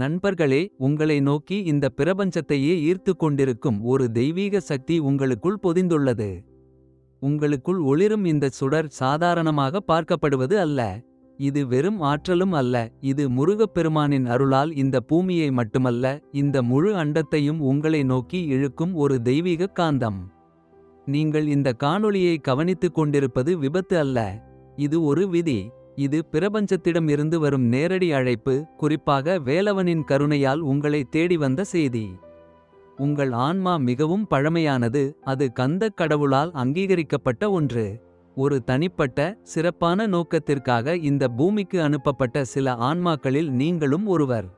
நண்பர்களே உங்களை நோக்கி இந்த பிரபஞ்சத்தையே ஈர்த்துக் கொண்டிருக்கும் ஒரு தெய்வீக சக்தி உங்களுக்குள் பொதிந்துள்ளது. உங்களுக்குள் ஒளிரும் இந்தச் சுடர் சாதாரணமாக பார்க்கப்படுவது அல்ல. இது வெறும் ஆற்றலும் அல்ல இது முருகப்பெருமானின் அருளால் இந்த பூமியை மட்டுமல்ல. இந்த முழு அண்டத்தையும் உங்களை நோக்கி இழுக்கும் ஒரு தெய்வீக காந்தம். நீங்கள் இந்த காணொளியை கவனித்துக் கொண்டிருப்பது விபத்து அல்ல. இது ஒரு விதி இது பிரபஞ்சத்திடம் இருந்து வரும் நேரடி அழைப்பு. குறிப்பாக வேலவனின் கருணையால் உங்களை தேடி வந்த செய்தி. உங்கள் ஆன்மா மிகவும் பழமையானது அது கந்தக் கடவுளால் அங்கீகரிக்கப்பட்ட ஒன்று. ஒரு தனிப்பட்ட சிறப்பான நோக்கத்திற்காக இந்த பூமிக்கு அனுப்பப்பட்ட சில ஆன்மாக்களில் நீங்களும் ஒருவர்.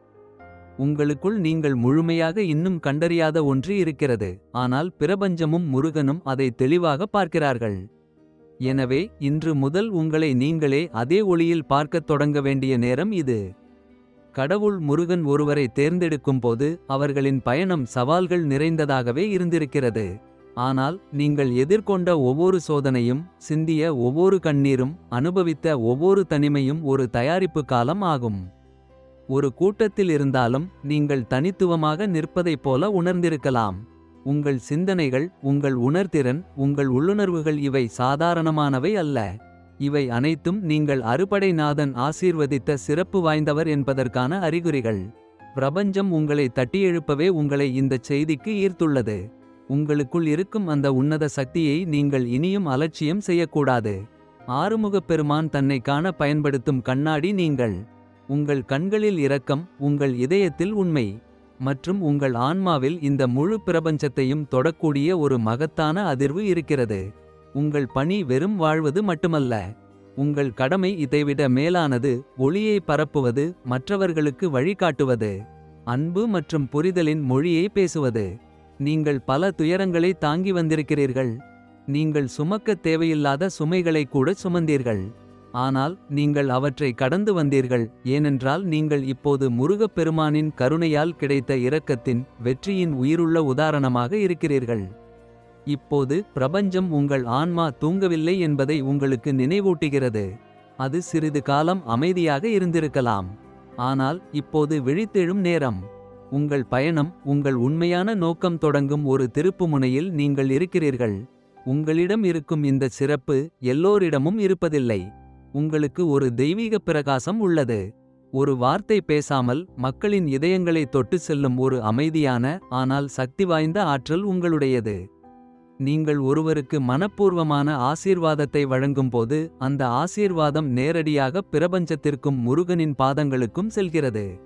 உங்களுக்குள் நீங்கள் முழுமையாக இன்னும் கண்டறியாத ஒன்று இருக்கிறது. ஆனால் பிரபஞ்சமும் முருகனும் அதை தெளிவாக பார்க்கிறார்கள். எனவே இன்று முதல் உங்களை நீங்களே அதே ஒளியில் பார்க்கத் தொடங்க வேண்டிய நேரம் இது. கடவுள் முருகன் ஒருவரை தேர்ந்தெடுக்கும்போது அவர்களின் பயணம் சவால்கள் நிறைந்ததாகவே இருந்திருக்கிறது. ஆனால் நீங்கள் எதிர்கொண்ட ஒவ்வொரு சோதனையும் சிந்திய ஒவ்வொரு கண்ணீரும். அனுபவித்த ஒவ்வொரு தனிமையும் ஒரு தயாரிப்பு காலம் ஆகும். ஒரு கூட்டத்தில் இருந்தாலும் நீங்கள் தனித்துவமாக நிற்பதைப் போல உணர்ந்திருக்கலாம். உங்கள் சிந்தனைகள் உங்கள் உணர்திறன் உங்கள் உள்ளுணர்வுகள் இவை சாதாரணமானவை அல்ல. இவை அனைத்தும் நீங்கள் அறுபடை நாதன் ஆசீர்வதித்த சிறப்பு வாய்ந்தவர் என்பதற்கான அறிகுறிகள். பிரபஞ்சம் உங்களை தட்டியெழுப்பவே உங்களை இந்தச் செய்திக்கு ஈர்த்துள்ளது. உங்களுக்குள் இருக்கும் அந்த உன்னத சக்தியை நீங்கள் இனியும் அலட்சியம் செய்யக்கூடாது. ஆறுமுகப் பெருமான் தன்னை காண பயன்படுத்தும் கண்ணாடி நீங்கள். உங்கள் கண்களில் இரக்கம் உங்கள் இதயத்தில் உண்மை. மற்றும் உங்கள் ஆன்மாவில் இந்த முழு பிரபஞ்சத்தையும் தொடக்கூடிய ஒரு மகத்தான அதிர்வு இருக்கிறது. உங்கள் பணி வெறும் வாழ்வது மட்டுமல்ல. உங்கள் கடமை இதைவிட மேலானது ஒளியை பரப்புவது மற்றவர்களுக்கு வழிகாட்டுவது. அன்பு மற்றும் புரிதலின் மொழியை பேசுவது. நீங்கள் பல துயரங்களை தாங்கி வந்திருக்கிறீர்கள். நீங்கள் சுமக்கத் தேவையில்லாத சுமைகளை கூட சுமந்தீர்கள். ஆனால் நீங்கள் அவற்றை கடந்து வந்தீர்கள் ஏனென்றால் நீங்கள் இப்போது முருகப் பெருமானின் கருணையால் கிடைத்த இரக்கத்தின் வெற்றியின் உயிருள்ள உதாரணமாக இருக்கிறீர்கள். இப்போது பிரபஞ்சம் உங்கள் ஆன்மா தூங்கவில்லை என்பதை உங்களுக்கு நினைவூட்டுகிறது. அது சிறிது காலம் அமைதியாக இருந்திருக்கலாம். ஆனால் இப்போது விழித்தெழும் நேரம். உங்கள் பயணம் உங்கள் உண்மையான நோக்கம் தொடங்கும் ஒரு திருப்புமுனையில் நீங்கள் இருக்கிறீர்கள். உங்களிடம் இருக்கும் இந்த சிறப்பு எல்லோரிடமும் இருப்பதில்லை. உங்களுக்கு ஒரு தெய்வீக பிரகாசம் உள்ளது. ஒரு வார்த்தை பேசாமல் மக்களின் இதயங்களை தொட்டு செல்லும் ஒரு அமைதியான ஆனால் சக்திவாய்ந்த ஆற்றல் உங்களுடையது. நீங்கள் ஒருவருக்கு மனப்பூர்வமான ஆசீர்வாதத்தை வழங்கும்போது அந்த ஆசீர்வாதம் நேரடியாக பிரபஞ்சத்திற்கும் முருகனின் பாதங்களுக்கும் செல்கிறது.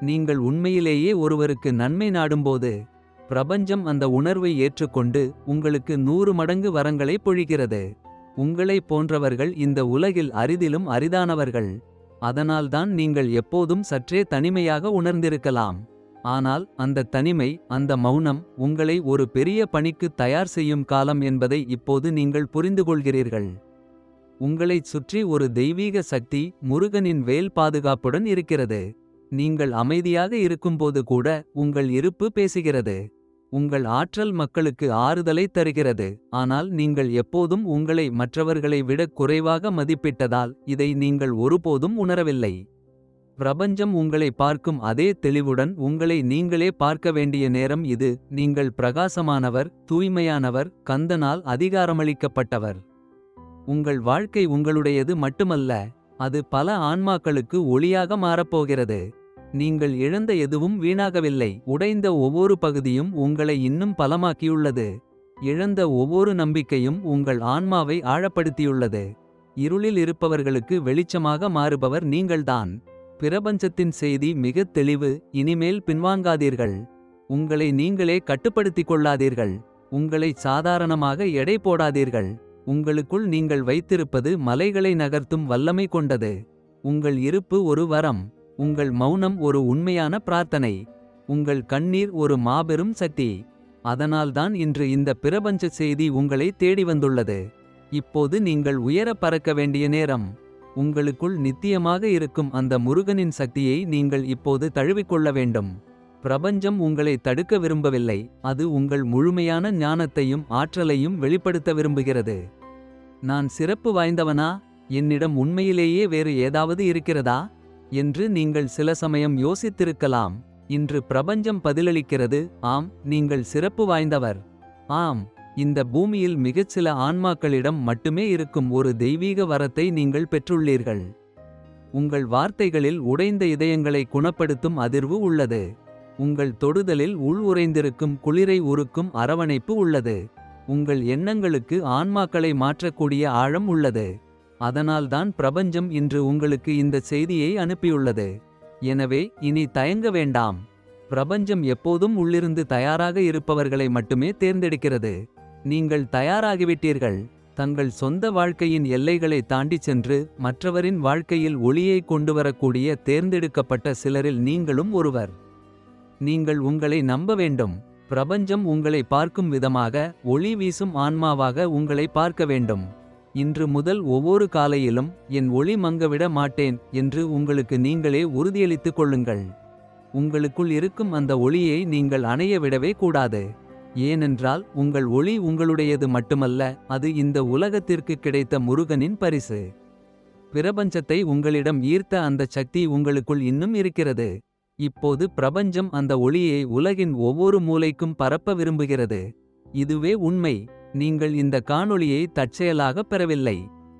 நீங்கள் உண்மையிலேயே ஒருவருக்கு நன்மை நாடும்போது. பிரபஞ்சம் அந்த உணர்வை ஏற்றுக்கொண்டு உங்களுக்கு நூறு மடங்கு வரங்களை பொழிகிறது. உங்களைப் போன்றவர்கள் இந்த உலகில் அரிதிலும் அரிதானவர்கள். அதனால்தான் நீங்கள் எப்போதும் சற்றே தனிமையாக உணர்ந்திருக்கலாம். ஆனால் அந்த தனிமை அந்த மௌனம் உங்களை ஒரு பெரிய பணிக்கு தயார் செய்யும் காலம் என்பதை இப்போது நீங்கள் புரிந்துகொள்கிறீர்கள். உங்களைச் சுற்றி ஒரு தெய்வீக சக்தி முருகனின் வேல் பாதுகாப்புடன் இருக்கிறது. நீங்கள் அமைதியாக இருக்கும்போது கூட உங்கள் இருப்பு பேசுகிறது. உங்கள் ஆற்றல் மக்களுக்கு ஆறுதலை தருகிறது ஆனால் நீங்கள் எப்போதும் உங்களை மற்றவர்களை விடக் குறைவாக மதிப்பிட்டதால் இதை நீங்கள் ஒருபோதும் உணரவில்லை. பிரபஞ்சம் உங்களை பார்க்கும் அதே தெளிவுடன் உங்களை நீங்களே பார்க்க வேண்டிய நேரம் இது நீங்கள் பிரகாசமானவர் தூய்மையானவர் கந்தனால் அதிகாரமளிக்கப்பட்டவர். உங்கள் வாழ்க்கை உங்களுடையது மட்டுமல்ல அது பல ஆன்மாக்களுக்கு ஒளியாக மாறப்போகிறது. நீங்கள் இழந்த எதுவும் வீணாகவில்லை உடைந்த ஒவ்வொரு பகுதியும் உங்களை இன்னும் பலமாக்கியுள்ளது. இழந்த ஒவ்வொரு நம்பிக்கையும் உங்கள் ஆன்மாவை ஆழப்படுத்தியுள்ளது. இருளில் இருப்பவர்களுக்கு வெளிச்சமாக மாறுபவர் நீங்கள்தான். பிரபஞ்சத்தின் செய்தி மிகத் தெளிவு இனிமேல் பின்வாங்காதீர்கள். உங்களை நீங்களே கட்டுப்படுத்திக் கொள்ளாதீர்கள். உங்களை சாதாரணமாக எடை போடாதீர்கள். உங்களுக்குள் நீங்கள் வைத்திருப்பது மலைகளை நகர்த்தும் வல்லமை கொண்டது. உங்கள் இருப்பு ஒரு வரம். உங்கள் மௌனம் ஒரு உண்மையான பிரார்த்தனை. உங்கள் கண்ணீர் ஒரு மாபெரும் சக்தி. அதனால்தான் இன்று இந்த பிரபஞ்ச செய்தி உங்களை தேடி வந்துள்ளது. இப்போது நீங்கள் உயர பறக்க வேண்டிய நேரம். உங்களுக்குள் நித்தியமாக இருக்கும் அந்த முருகனின் சக்தியை நீங்கள் இப்போது தழுவிக்கொள்ள வேண்டும். பிரபஞ்சம் உங்களை தடுக்க விரும்பவில்லை அது உங்கள் முழுமையான ஞானத்தையும் ஆற்றலையும் வெளிப்படுத்த விரும்புகிறது. நான் சிறப்பு வாய்ந்தவனா என்னிடம் உண்மையிலேயே வேறு ஏதாவது இருக்கிறதா. என்று நீங்கள் சில சமயம் யோசித்திருக்கலாம். இன்று பிரபஞ்சம் பதிலளிக்கிறது ஆம் நீங்கள் சிறப்பு வாய்ந்தவர். ஆம் இந்த பூமியில் மிகச்சில ஆன்மாக்களிடம் மட்டுமே இருக்கும் ஒரு தெய்வீக வரத்தை நீங்கள் பெற்றுள்ளீர்கள். உங்கள் வார்த்தைகளில் உடைந்த இதயங்களை குணப்படுத்தும் அதிர்வு உள்ளது. உங்கள் தொடுதலில் உள் உறைந்திருக்கும் குளிரை உருக்கும் அரவணைப்பு உள்ளது. உங்கள் எண்ணங்களுக்கு ஆன்மாக்களை மாற்றக்கூடிய ஆழம் உள்ளது. அதனால்தான் பிரபஞ்சம் இன்று உங்களுக்கு இந்த செய்தியை அனுப்பியுள்ளது. எனவே இனி தயங்க வேண்டாம். பிரபஞ்சம் எப்போதும் உள்ளிருந்து தயாராக இருப்பவர்களை மட்டுமே தேர்ந்தெடுக்கிறது. நீங்கள் தயாராகிவிட்டீர்கள். தங்கள் சொந்த வாழ்க்கையின் எல்லைகளை தாண்டிச் சென்று மற்றவரின் வாழ்க்கையில் ஒளியை கொண்டுவரக்கூடிய தேர்ந்தெடுக்கப்பட்ட சிலரில் நீங்களும் ஒருவர். நீங்கள் உங்களை நம்ப வேண்டும். பிரபஞ்சம் உங்களை பார்க்கும் விதமாக ஒளி வீசும் ஆன்மாவாக உங்களை பார்க்க வேண்டும். இன்று முதல் ஒவ்வொரு காலையிலும் என் ஒளி மங்கவிட மாட்டேன் என்று உங்களுக்கு நீங்களே உறுதியளித்துக் கொள்ளுங்கள். உங்களுக்குள் இருக்கும் அந்த ஒளியை நீங்கள் அணைய விடவே கூடாது. ஏனென்றால் உங்கள் ஒளி உங்களுடையது மட்டுமல்ல அது இந்த உலகத்திற்கு கிடைத்த முருகனின் பரிசு. பிரபஞ்சத்தை உங்களிடம் ஈர்த்த அந்த சக்தி உங்களுக்குள் இன்னும் இருக்கிறது. இப்போது பிரபஞ்சம் அந்த ஒளியை உலகின் ஒவ்வொரு மூலைக்கும் பரப்ப விரும்புகிறது. இதுவே உண்மை. நீங்கள் இந்த காணொளியை தற்செயலாக பெறவில்லை.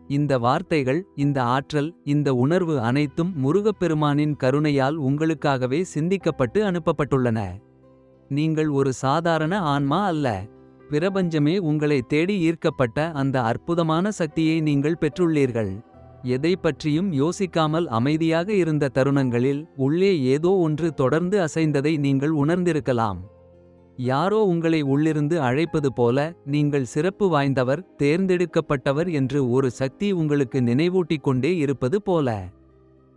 இந்த வார்த்தைகள் இந்த ஆற்றல் இந்த உணர்வு அனைத்தும் முருகப்பெருமானின் கருணையால் உங்களுக்காகவே சிந்திக்கப்பட்டு அனுப்பப்பட்டுள்ளன. நீங்கள் ஒரு சாதாரண ஆன்மா அல்ல. பிரபஞ்சமே உங்களை தேடி ஈர்க்கப்பட்ட அந்த அற்புதமான சக்தியை நீங்கள் பெற்றுள்ளீர்கள். எதை பற்றியும் யோசிக்காமல் அமைதியாக இருந்த தருணங்களில் உள்ளே ஏதோ ஒன்று தொடர்ந்து அசைந்ததை நீங்கள் உணர்ந்திருக்கலாம். யாரோ உங்களை உள்ளிருந்து அழைப்பது போல நீங்கள் சிறப்பு வாய்ந்தவர் தேர்ந்தெடுக்கப்பட்டவர் என்று ஒரு சக்தி உங்களுக்கு நினைவூட்டிக் கொண்டே இருப்பது போல.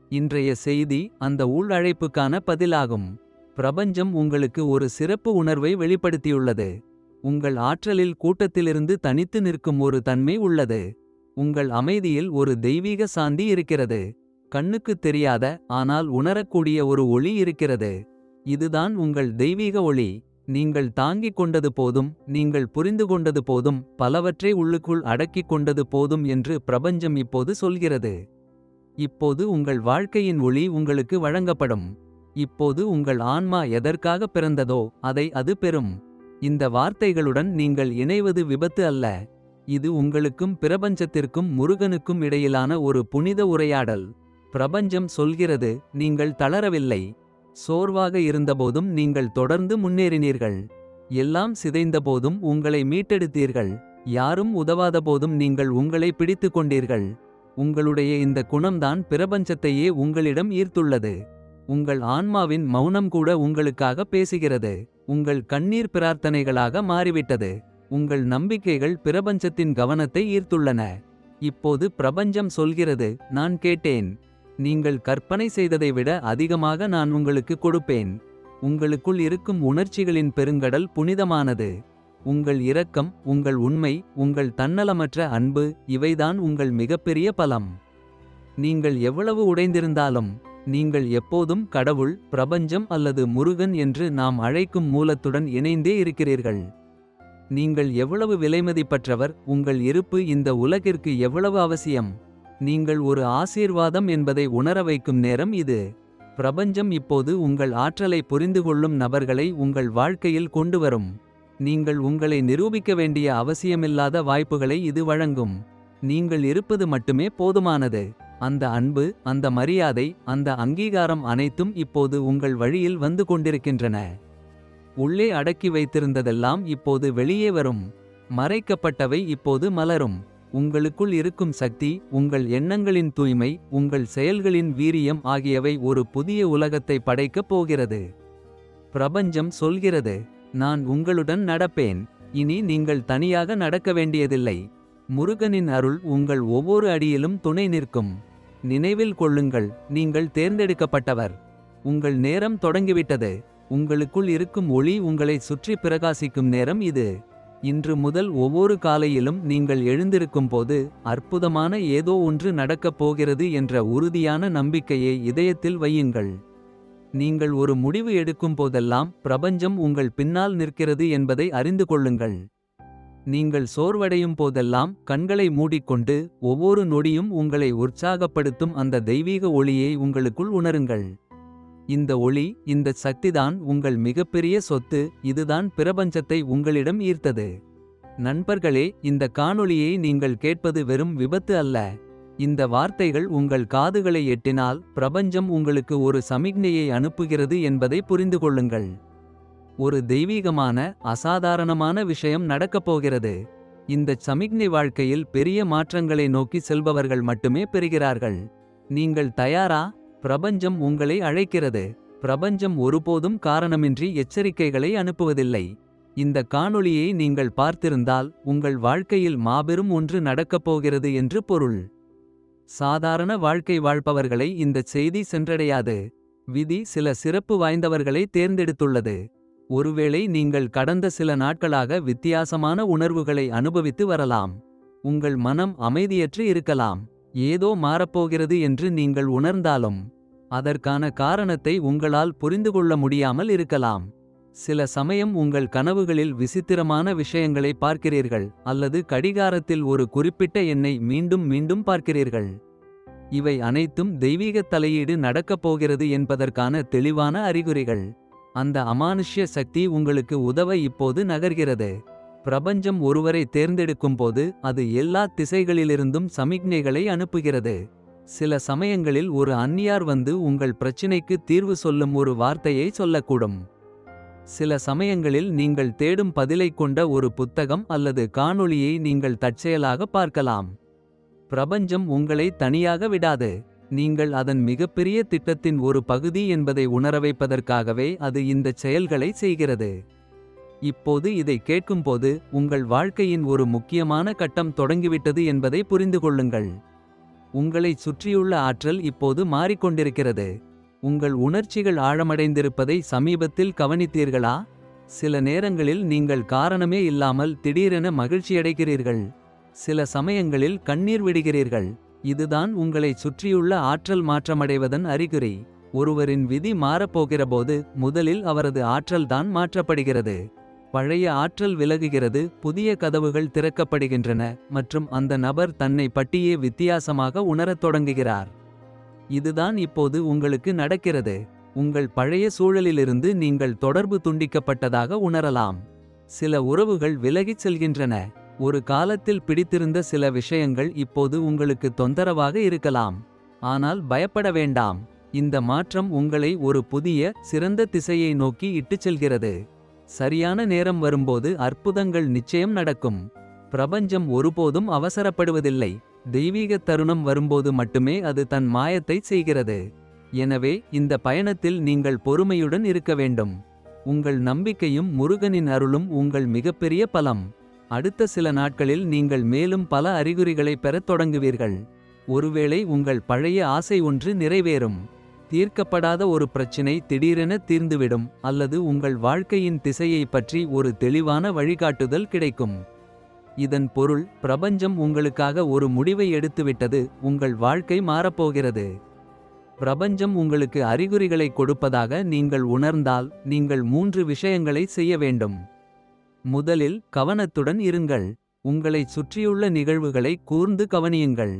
இன்றைய செய்தி அந்த உள் அழைப்புக்கான பதிலாகும். பிரபஞ்சம் உங்களுக்கு ஒரு சிறப்பு உணர்வை வெளிப்படுத்தியுள்ளது. உங்கள் ஆற்றலில் கூட்டத்திலிருந்து தனித்து நிற்கும் ஒரு தன்மை உள்ளது. உங்கள் அமைதியில் ஒரு தெய்வீக சாந்தி இருக்கிறது. கண்ணுக்குத் தெரியாத ஆனால் உணரக்கூடிய ஒரு ஒளி இருக்கிறது. இதுதான் உங்கள் தெய்வீக ஒளி. நீங்கள் தாங்கிக் கொண்டது போதும் நீங்கள் புரிந்து கொண்டது போதும் பலவற்றை உள்ளுக்குள் அடக்கிக் கொண்டது போதும் என்று பிரபஞ்சம் இப்போது சொல்கிறது. இப்போது உங்கள் வாழ்க்கையின் ஒளி உங்களுக்கு வழங்கப்படும். இப்போது உங்கள் ஆன்மா எதற்காக பிறந்ததோ அதை அது பெறும். இந்த வார்த்தைகளுடன் நீங்கள் இணைவது விபத்து அல்ல. இது உங்களுக்கும் பிரபஞ்சத்திற்கும் முருகனுக்கும் இடையிலான ஒரு புனித உரையாடல். பிரபஞ்சம் சொல்கிறது நீங்கள் தளரவில்லை. சோர்வாக இருந்தபோதும் நீங்கள் தொடர்ந்து முன்னேறினீர்கள். எல்லாம் சிதைந்தபோதும் உங்களை மீட்டெடுத்தீர்கள். யாரும் உதவாத போதும் நீங்கள் உங்களை பிடித்துக் கொண்டீர்கள். உங்களுடைய இந்த குணம்தான் பிரபஞ்சத்தையே உங்களிடம் ஈர்த்துள்ளது. உங்கள் ஆன்மாவின் மௌனம் கூட உங்களுக்காக பேசுகிறது. உங்கள் கண்ணீர் பிரார்த்தனைகளாக மாறிவிட்டது. உங்கள் நம்பிக்கைகள் பிரபஞ்சத்தின் கவனத்தை ஈர்த்துள்ளன. இப்போது பிரபஞ்சம் சொல்கிறது நான் கேட்டேன். நீங்கள் கற்பனை செய்ததை விட அதிகமாக நான் உங்களுக்கு கொடுப்பேன். உங்களுக்குள் இருக்கும் உணர்ச்சிகளின் பெருங்கடல் புனிதமானது. உங்கள் இரக்கம் உங்கள் உண்மை உங்கள் தன்னலமற்ற அன்பு இவைதான் உங்கள் மிகப்பெரிய பலம். நீங்கள் எவ்வளவு உடைந்திருந்தாலும் நீங்கள் எப்போதும் கடவுள் பிரபஞ்சம் அல்லது முருகன் என்று நாம் அழைக்கும் மூலத்துடன் இணைந்தே இருக்கிறீர்கள். நீங்கள் எவ்வளவு விலைமதிப்பற்றவர் உங்கள் இருப்பு இந்த உலகிற்கு எவ்வளவு அவசியம். நீங்கள் ஒரு ஆசீர்வாதம் என்பதை உணர வைக்கும் நேரம் இது. பிரபஞ்சம் இப்போது உங்கள் ஆற்றலை புரிந்துகொள்ளும் நபர்களை உங்கள் வாழ்க்கையில் கொண்டுவரும். நீங்கள் உங்களை நிரூபிக்க வேண்டிய அவசியமில்லாத வாய்ப்புகளை இது வழங்கும். நீங்கள் இருப்பது மட்டுமே போதுமானது. அந்த அன்பு அந்த மரியாதை அந்த அங்கீகாரம் அனைத்தும் இப்போது உங்கள் வழியில் வந்து கொண்டிருக்கின்றன. உள்ளே அடக்கி வைத்திருந்ததெல்லாம் இப்போது வெளியே வரும். மறைக்கப்பட்டவை இப்போது மலரும். உங்களுக்குள் இருக்கும் சக்தி உங்கள் எண்ணங்களின் தூய்மை உங்கள் செயல்களின் வீரியம் ஆகியவை ஒரு புதிய உலகத்தை படைக்கப் போகிறது. பிரபஞ்சம் சொல்கிறது நான் உங்களுடன் நடப்பேன் இனி நீங்கள் தனியாக நடக்க வேண்டியதில்லை. முருகனின் அருள் உங்கள் ஒவ்வொரு அடியிலும் துணை நிற்கும். நினைவில் கொள்ளுங்கள் நீங்கள் தேர்ந்தெடுக்கப்பட்டவர். உங்கள் நேரம் தொடங்கிவிட்டது. உங்களுக்குள் இருக்கும் ஒளி உங்களை சுற்றி பிரகாசிக்கும் நேரம் இது. இன்று முதல் ஒவ்வொரு காலையிலும் நீங்கள் எழுந்திருக்கும் போது அற்புதமான ஏதோ ஒன்று நடக்கப் போகிறது என்ற உறுதியான நம்பிக்கையை இதயத்தில் வையுங்கள். நீங்கள் ஒரு முடிவு எடுக்கும் போதெல்லாம் பிரபஞ்சம் உங்கள் பின்னால் நிற்கிறது என்பதை அறிந்து கொள்ளுங்கள். நீங்கள் சோர்வடையும் போதெல்லாம் கண்களை மூடிக்கொண்டு ஒவ்வொரு நொடியும் உங்களை உற்சாகப்படுத்தும் அந்த தெய்வீக ஒளியை உங்களுக்குள் உணருங்கள். இந்த ஒளி இந்த சக்திதான் உங்கள் மிகப்பெரிய சொத்து இதுதான் பிரபஞ்சத்தை உங்களிடம் ஈர்த்தது. நண்பர்களே இந்த காணொளியை நீங்கள் கேட்பது வெறும் விபத்து அல்ல. இந்த வார்த்தைகள் உங்கள் காதுகளை எட்டினால் பிரபஞ்சம் உங்களுக்கு ஒரு சமிக்ஞையை அனுப்புகிறது என்பதை புரிந்து கொள்ளுங்கள். ஒரு தெய்வீகமான அசாதாரணமான விஷயம் நடக்கப் போகிறது. இந்த சமிக்ஞை வாழ்க்கையில் பெரிய மாற்றங்களை நோக்கி செல்பவர்கள் மட்டுமே பெறுகிறார்கள். நீங்கள் தயாரா? பிரபஞ்சம் உங்களை அழைக்கிறது. பிரபஞ்சம் ஒருபோதும் காரணமின்றி எச்சரிக்கைகளை அனுப்புவதில்லை. இந்த காணொளியை நீங்கள் பார்த்திருந்தால் உங்கள் வாழ்க்கையில் மாபெரும் ஒன்று நடக்கப் போகிறது என்று பொருள். சாதாரண வாழ்க்கை வாழ்பவர்களை இந்த செய்தி சென்றடையாது. விதி சில சிறப்பு வாய்ந்தவர்களை தேர்ந்தெடுத்துள்ளது. ஒருவேளை நீங்கள் கடந்த சில நாட்களாக வித்தியாசமான உணர்வுகளை அனுபவித்து வரலாம். உங்கள் மனம் அமைதியற்று இருக்கலாம். ஏதோ மாறப்போகிறது என்று நீங்கள் உணர்ந்தாலும் அதற்கான காரணத்தை உங்களால் புரிந்துகொள்ள முடியாமல் இருக்கலாம். சில சமயம் உங்கள் கனவுகளில் விசித்திரமான விஷயங்களை பார்க்கிறீர்கள் அல்லது கடிகாரத்தில் ஒரு குறிப்பிட்ட எண்ணை மீண்டும் மீண்டும் பார்க்கிறீர்கள். இவை அனைத்தும் தெய்வீகத் தலையீடு நடக்கப் போகிறது என்பதற்கான தெளிவான அறிகுறிகள். அந்த அமானுஷ்ய சக்தி உங்களுக்கு உதவ இப்போது நகர்கிறது. பிரபஞ்சம் ஒருவரை தேர்ந்தெடுக்கும்போது அது எல்லா திசைகளிலிருந்தும் சமிக்ஞைகளை அனுப்புகிறது. சில சமயங்களில் ஒரு அந்நியார் வந்து உங்கள் பிரச்சினைக்கு தீர்வு சொல்லும் ஒரு வார்த்தையை சொல்லக்கூடும். சில சமயங்களில் நீங்கள் தேடும் பதிலைக் கொண்ட ஒரு புத்தகம் அல்லது காணொளியை நீங்கள் தற்செயலாக பார்க்கலாம். பிரபஞ்சம் உங்களை தனியாக விடாது. நீங்கள் அதன் மிகப்பெரிய திட்டத்தின் ஒரு பகுதி என்பதை உணர வைப்பதற்காகவே அது இந்தச் செயல்களை செய்கிறது. இப்போது இதை கேட்கும்போது உங்கள் வாழ்க்கையின் ஒரு முக்கியமான கட்டம் தொடங்கிவிட்டது என்பதை புரிந்து கொள்ளுங்கள் உங்களைச் சுற்றியுள்ள ஆற்றல் இப்போது மாறிக்கொண்டிருக்கிறது. உங்கள் உணர்ச்சிகள் ஆழமடைந்திருப்பதை சமீபத்தில் கவனித்தீர்களா? சில நேரங்களில் நீங்கள் காரணமே இல்லாமல் திடீரென மகிழ்ச்சியடைகிறீர்கள். சில சமயங்களில் கண்ணீர் விடுகிறீர்கள். இதுதான் உங்களைச் சுற்றியுள்ள ஆற்றல் மாற்றமடைவதன் அறிகுறி. ஒருவரின் விதி மாறப்போகிறபோது முதலில் அவரது ஆற்றல்தான் மாற்றப்படுகிறது. பழைய ஆற்றல் விலகுகிறது புதிய கதவுகள் திறக்கப்படுகின்றன மற்றும் அந்த நபர் தன்னை பட்டியே வித்தியாசமாக உணரத் தொடங்குகிறார். இதுதான் இப்போது உங்களுக்கு நடக்கிறது. உங்கள் பழைய சூழலிலிருந்து நீங்கள் தொடர்பு துண்டிக்கப்பட்டதாக உணரலாம். சில உறவுகள் விலகிச் செல்கின்றன. ஒரு காலத்தில் பிடித்திருந்த சில விஷயங்கள் இப்போது உங்களுக்கு தொந்தரவாக இருக்கலாம். ஆனால் பயப்பட வேண்டாம். இந்த மாற்றம் உங்களை ஒரு புதிய சிறந்த திசையை நோக்கி இட்டுச் செல்கிறது. சரியான நேரம் வரும்போது அற்புதங்கள் நிச்சயம் நடக்கும். பிரபஞ்சம் ஒருபோதும் அவசரப்படுவதில்லை. தெய்வீக தருணம் வரும்போது மட்டுமே அது தன் மாயத்தை செய்கிறது. எனவே இந்த பயணத்தில் நீங்கள் பொறுமையுடன் இருக்க வேண்டும். உங்கள் நம்பிக்கையும் முருகனின் அருளும் உங்கள் மிகப்பெரிய பலம். அடுத்த சில நாட்களில் நீங்கள் மேலும் பல அறிகுறிகளை பெறத் தொடங்குவீர்கள். ஒருவேளை உங்கள் பழைய ஆசை ஒன்று நிறைவேறும். தீர்க்கப்படாத ஒரு பிரச்சினை திடீரென தீர்ந்துவிடும் அல்லது உங்கள் வாழ்க்கையின் திசையை பற்றி ஒரு தெளிவான வழிகாட்டுதல் கிடைக்கும். இதன் பொருள் பிரபஞ்சம் உங்களுக்காக ஒரு முடிவை எடுத்துவிட்டது உங்கள் வாழ்க்கை மாறப்போகிறது. பிரபஞ்சம் உங்களுக்கு அறிகுறிகளை கொடுப்பதாக நீங்கள் உணர்ந்தால் நீங்கள் மூன்று விஷயங்களை செய்ய வேண்டும். முதலில் கவனத்துடன் இருங்கள். உங்களைச் சுற்றியுள்ள நிகழ்வுகளை கூர்ந்து கவனியுங்கள்.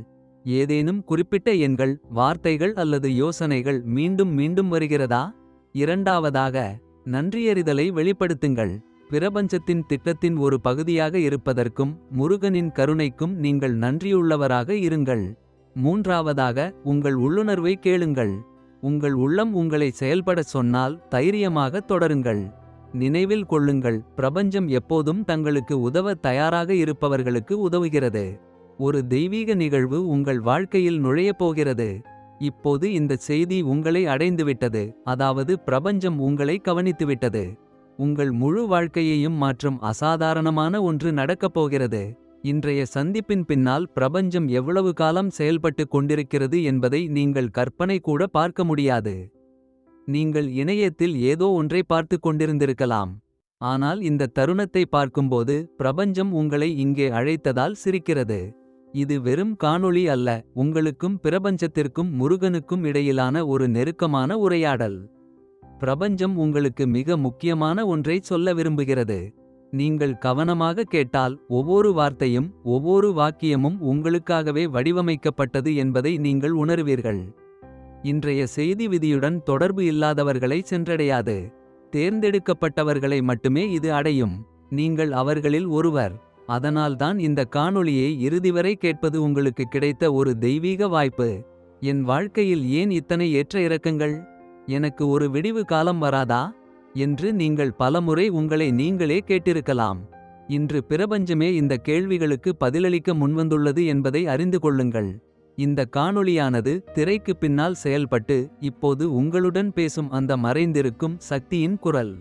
ஏதேனும் குறிப்பிட்ட எண்கள் வார்த்தைகள் அல்லது யோசனைகள் மீண்டும் மீண்டும் வருகிறதா? இரண்டாவதாக நன்றியறிதலை வெளிப்படுத்துங்கள். பிரபஞ்சத்தின் திட்டத்தின் ஒரு பகுதியாக இருப்பதற்கும் முருகனின் கருணைக்கும் நீங்கள் நன்றியுள்ளவராக இருங்கள். மூன்றாவதாக உங்கள் உள்ளுணர்வை கேளுங்கள். உங்கள் உள்ளம் உங்களை செயல்படச் சொன்னால் தைரியமாக தொடருங்கள். நினைவில் கொள்ளுங்கள் பிரபஞ்சம் எப்போதும் தங்களுக்கு உதவ தயாராக இருப்பவர்களுக்கு உதவுகிறது. ஒரு தெய்வீக நிகழ்வு உங்கள் வாழ்க்கையில் நுழையப் போகிறது. இப்போது இந்த செய்தி உங்களை அடைந்துவிட்டது. அதாவது பிரபஞ்சம் உங்களை கவனித்துவிட்டது. உங்கள் முழு வாழ்க்கையையும் மாற்றும் அசாதாரணமான ஒன்று நடக்கப் போகிறது. இன்றைய சந்திப்பின் பின்னால் பிரபஞ்சம் எவ்வளவு காலம் செயல்பட்டு கொண்டிருக்கிறது என்பதை நீங்கள் கற்பனை கூட பார்க்க முடியாது. நீங்கள் இணையத்தில் ஏதோ ஒன்றை பார்த்து கொண்டிருந்திருக்கலாம். ஆனால் இந்த தருணத்தை பார்க்கும்போது பிரபஞ்சம் உங்களை இங்கே அழைத்ததால் சிரிக்கிறது. இது வெறும் காணொளி அல்ல உங்களுக்கும் பிரபஞ்சத்திற்கும் முருகனுக்கும் இடையிலான ஒரு நெருக்கமான உரையாடல் பிரபஞ்சம் உங்களுக்கு மிக முக்கியமான ஒன்றைச் சொல்ல விரும்புகிறது நீங்கள் கவனமாக கேட்டால் ஒவ்வொரு வார்த்தையும் ஒவ்வொரு வாக்கியமும் உங்களுக்காகவே வடிவமைக்கப்பட்டது என்பதை நீங்கள் உணருவீர்கள். இன்றைய செய்தி விதியுடன் தொடர்பு இல்லாதவர்களை சென்றடையாது. தேர்ந்தெடுக்கப்பட்டவர்களை மட்டுமே இது அடையும். நீங்கள் அவர்களில் ஒருவர். அதனால்தான் இந்த காணொளியை இறுதிவரை கேட்பது உங்களுக்கு கிடைத்த ஒரு தெய்வீக வாய்ப்பு. என் வாழ்க்கையில் ஏன் இத்தனை ஏற்ற இறக்கங்கள். எனக்கு ஒரு விடிவு காலம் வராதா. என்று நீங்கள் பலமுறை உங்களை நீங்களே கேட்டிருக்கலாம். இன்று பிரபஞ்சமே இந்த கேள்விகளுக்கு பதிலளிக்க முன்வந்துள்ளது என்பதை அறிந்து கொள்ளுங்கள். இந்த காணொளியானது திரைக்கு பின்னால் செயல்பட்டு. இப்போது உங்களுடன் பேசும் அந்த மறைந்திருக்கும் சக்தியின் குரல்.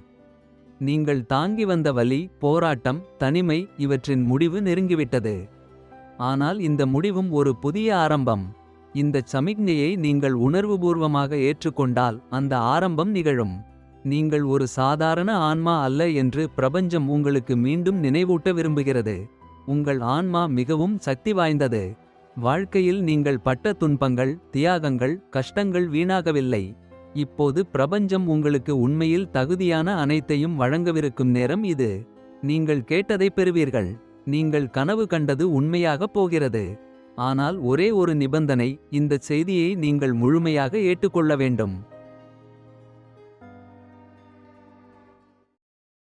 நீங்கள் தாங்கி வந்த வலி போராட்டம் தனிமை இவற்றின் முடிவு நெருங்கிவிட்டது. ஆனால் இந்த முடிவும் ஒரு புதிய ஆரம்பம். இந்தச் சமிக்ஞையை நீங்கள் உணர்வுபூர்வமாக ஏற்றுக்கொண்டால் அந்த ஆரம்பம் நிகழும். நீங்கள் ஒரு சாதாரண ஆன்மா அல்ல என்று பிரபஞ்சம் உங்களுக்கு மீண்டும் நினைவூட்ட விரும்புகிறது. உங்கள் ஆன்மா மிகவும் சக்தி வாய்ந்தது. வாழ்க்கையில் நீங்கள் பட்ட துன்பங்கள் தியாகங்கள் கஷ்டங்கள் வீணாகவில்லை. இப்போது பிரபஞ்சம் உங்களுக்கு உண்மையில் தகுதியான அனைத்தையும் வழங்கவிருக்கும் நேரம் இது. நீங்கள் கேட்டதைப் பெறுவீர்கள். நீங்கள் கனவு கண்டது உண்மையாகப் போகிறது. ஆனால் ஒரே ஒரு நிபந்தனை இந்தச் செய்தியை நீங்கள் முழுமையாக ஏற்றுக்கொள்ள வேண்டும்.